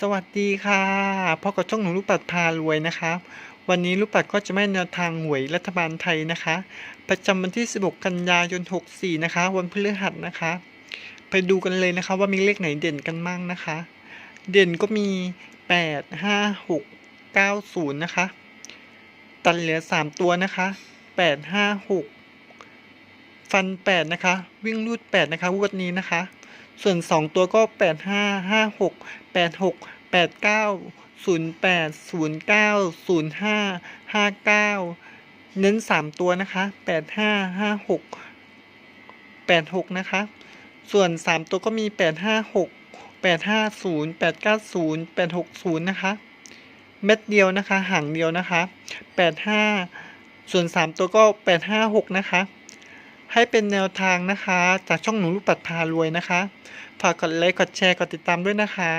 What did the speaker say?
สวัสดีค่ะพบกับช่องหนูลูกปัดพารวยนะคะ วันนี้ลูกปัดก็จะไม่แนวทางหวยรัฐบาลไทยนะคะ ประจำวันที่ 16 กันยายน 64 นะคะ วันพฤหัสนะคะ ไปดูกันเลยนะคะว่ามีเลขไหนเด่นกันมั่งนะคะ เด่นก็มี 8 5 6 9 0 นะคะ ตัดเหลือ 3 ตัวนะคะ 8 5 6 ฟัน 8 นะคะ วิ่งรูด 8 นะคะงวดนี้นะคะ ส่วน 2 ตัวก็ 8 5 5 6 8 6 8 9 0 8 0 9 0 5 5 9 เน้น 3 ตัวนะคะ 8 5 5 6 8 6 นะคะ ส่วน 3 ตัวก็มี 8 5 6 8 5 0 8 9 0 8 6 0 นะคะ เม็ดเดียวนะคะ หางเดียวนะคะ 8 5 ส่วน 3 ตัวก็ 8 5 6 นะคะ ให้เป็นแนวทางนะคะ จากช่องหนูลูกปัดพารวยนะคะ ฝากกดไลค์กดแชร์กดติดตามด้วยนะคะ